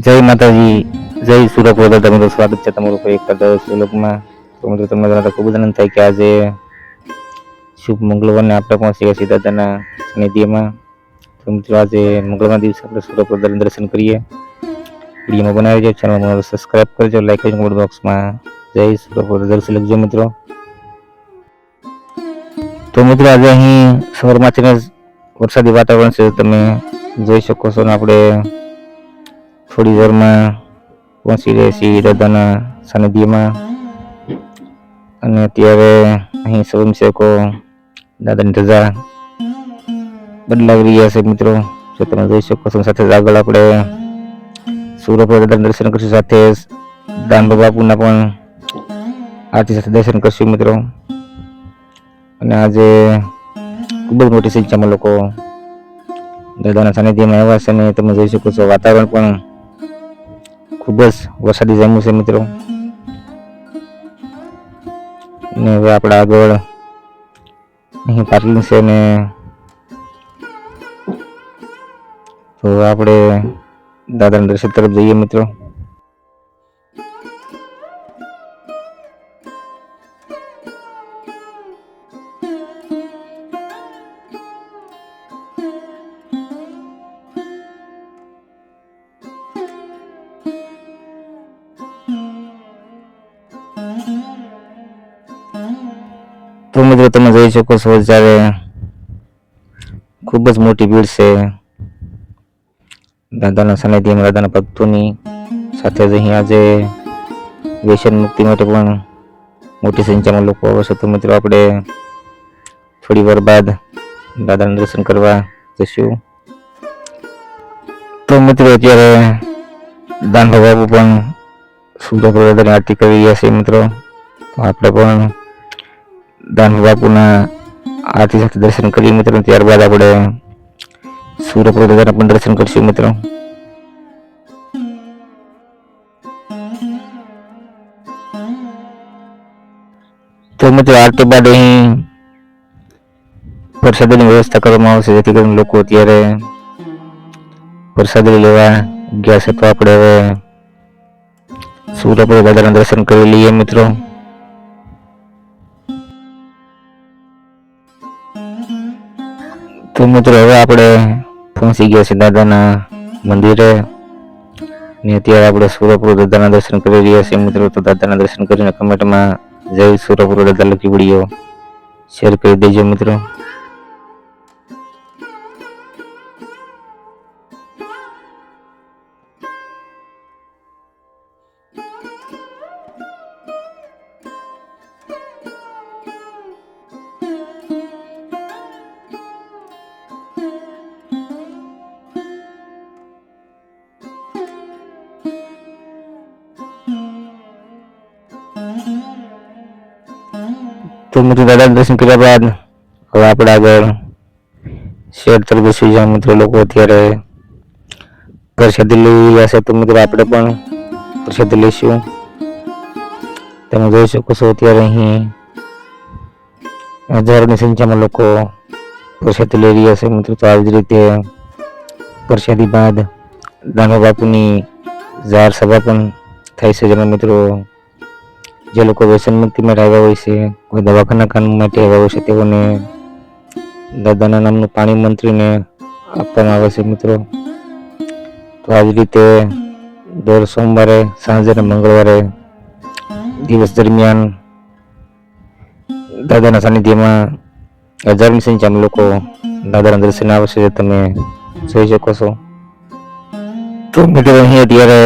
જય માતાજી, જય સુરપુર તમારું સ્વાગત છે તમારું કોઈ એક લોકમાં. તો મિત્રો, તમને જણાવતા ખૂબ જ આનંદ થાય કે આજે શુભ મંગળવારને આપણે પહોંચી ગયા દાદાના સાનિધ્યમાં તો મિત્રો, આજે મંગળવાર દિવસે આપણે સુરપુર દર્શન કરીએ. વિડીયોમાં બનાવી છે ચેનલમાં સબસ્ક્રાઇબ કરજો લાઈક કરજો કમેન્ટ બોક્સમાં જય સુરપુર દર્શન લખજો મિત્રો. તો મિત્રો, આજે અહીં સવારમાં છે વરસાદી વાતાવરણ છે તમે જોઈ શકો છો ને આપણે થોડી વારમાં પહોંચી રહ્યા છીએ દાદાના સાનિધ્યમાં. અને અત્યારે અહીં સ્વયંસેવકો દાદાની ધજા બદલાવી રહ્યા છે મિત્રો. જો તમે જોઈ શકો છો સાથે આગળ આપણે સુરપુર દાદાના દર્શન કરશું સાથે દાંડો બાપુના પણ આરતી સાથે દર્શન કરશું મિત્રો. અને આજે ખૂબ જ મોટી સંખ્યામાં લોકો દાદાના સાનિધ્યમાં આવ્યા છે અને તમે જોઈ શકો છો વાતાવરણ પણ ખૂબ જ વરસાદી જામ્યું છે મિત્રો. ને હવે આપણે આગળ અહીં પાટલી છે ને તો આપણે દાદાના દર્શન તરફ જઈએ મિત્રો. મિત્રો, તમે જોઈ શકો છો જ્યારે ખૂબ જ મોટી ભીડ છે. દાદાના સાનિધ્યમાં, દાદાના ભક્તોની સાથે જ અહીં આજે વ્યસન મુક્તિ માટે પણ મોટી સંખ્યામાં લોકો આવે છે. તો મિત્રો, આપણે થોડી વાર બાદ દાદાનું દર્શન કરવા જશું તો મિત્રો, અત્યારે દાનભા બાબુ પણ સૂર્ય દાદાની આરતી કરી રહ્યા છે મિત્રો. આપણે પણ દાન બાપુના આરતી સાથે દર્શન કરીએ મિત્રો. ત્યારબાદ આપણે સૂર્યપુર દાદાના પણ દર્શન કરીશું મિત્રો. તો મિત્રો આરતી બાદ અહીં પ્રસાદની વ્યવસ્થા કરવામાં આવશે. જેથી કરીને લોકો અત્યારે પ્રસાદી લેવા ગયા છે. આપણે હવે સૂર્યપુર દાદાના દર્શન કરી લઈએ મિત્રો. તો મિત્રો, હવે આપણે પહોંચી ગયા છીએ દાદાના મંદિરે. ને અત્યારે આપણે સુરપુર દાદાના દર્શન કરી રહ્યા છીએ મિત્રો. તો દાદાના દર્શન કરીને કમેન્ટમાં જય સુરપુર દાદા લખી પડ્યો. શેર કરી દેજો મિત્રો. તો મિત્રો દાદાના દર્શન કર્યા બાદ હવે આપણે આગળ શેર તરફ બેસી મિત્રો લોકો અત્યારે. પ્રસાદી લઈ રહ્યા તો મિત્રો આપણે પણ પ્રસાદી લઈશું. તમે જોઈ શકો છો અત્યારે અહીં હજારોની સંખ્યામાં લોકો પ્રસાદી લઈ રહ્યા છે મિત્રો. તો આવી જ રીતે પ્રસાદી બાદ દાનવા બાપુની જાહેર સભા પણ થઈ છે જેમાં મિત્રો જે લોકો વ્યસન મુક્તિ માટે આવ્યા હોય છે, કોઈ દવાખાના કામ માટે આવ્યા હોય છે, તેઓને દાદાના નામનું પાણી મંત્રીને આપવામાં આવે છે, મિત્રો. તો આ રીતે દર સોમવારે, સાંજે અને મંગળવારે દિવસ દરમિયાન દાદાના સાનિધ્યમાં હજારની સંખ્યામાં લોકો દાદાના દર્શન આવે છે તમે જોઈ શકો છો. તો મિત્રો, અહીં અત્યારે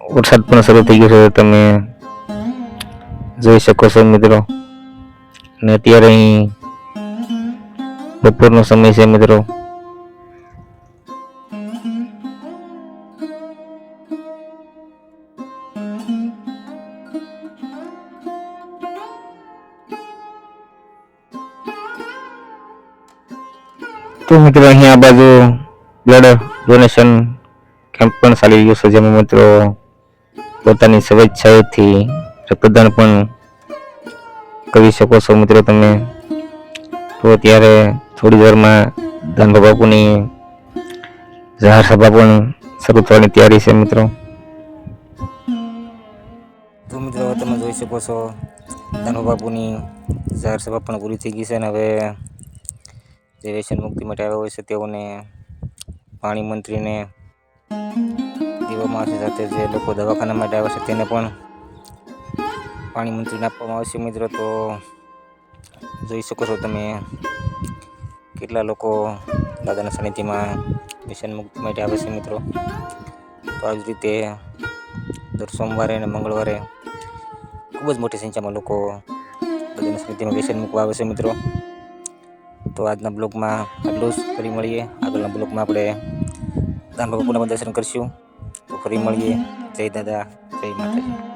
વરસાદ પણ શરૂ થઈ ગયો છે, તમે જોઈ શકો છો મિત્રો. અને અત્યારે અહીં બપોરનો સમય છે મિત્રો. તો મિત્રો અહીં આ બાજુ બ્લડ ડોનેશન કેમ્પ પણ ચાલી રહ્યો છે. જેમાં મિત્રો પોતાની સ્વેચ્છાએથી રક્તદાન પણ કરી શકો છો મિત્રો તમે. તો ત્યારે થોડી વારમાં દાનભા બાપુની જાહેર સભા પણ શરૂ થવાની તૈયારી છે મિત્રો. તો મિત્રો તમે જોઈ શકો છો દાનુ બાપુની જાહેર સભા પણ પૂરી થઈ ગઈ છે અને હવે જે વ્યસન મુક્તિ માટે આવ્યા હોય છે તેઓને પાણી મંત્રીને દેવામાં આવશે સાથે જે લોકો દવાખાના માટે આવ્યા છે તેને પણ પાણી મંત્રીને આપવામાં આવશે મિત્રો, તો જોઈ શકો છો તમે કેટલા લોકો દાદાના સાનિધ્યમાં વ્યસન મુક્તિ માટે આવે છે મિત્રો. તો આવી જ રીતે દર સોમવારે અને મંગળવારે ખૂબ જ મોટી સંખ્યામાં લોકો દાદાના સાનિધ્યમાં વ્યસન મૂકવા આવે છે મિત્રો. તો આજના બ્લોગમાં આટલું જ. ફરી મળીએ. આગળના બ્લોગમાં આપણે દાન બાપુના દર્શન કરીશું. તો ફરી મળીએ. જય દાદા, જય માતાજી.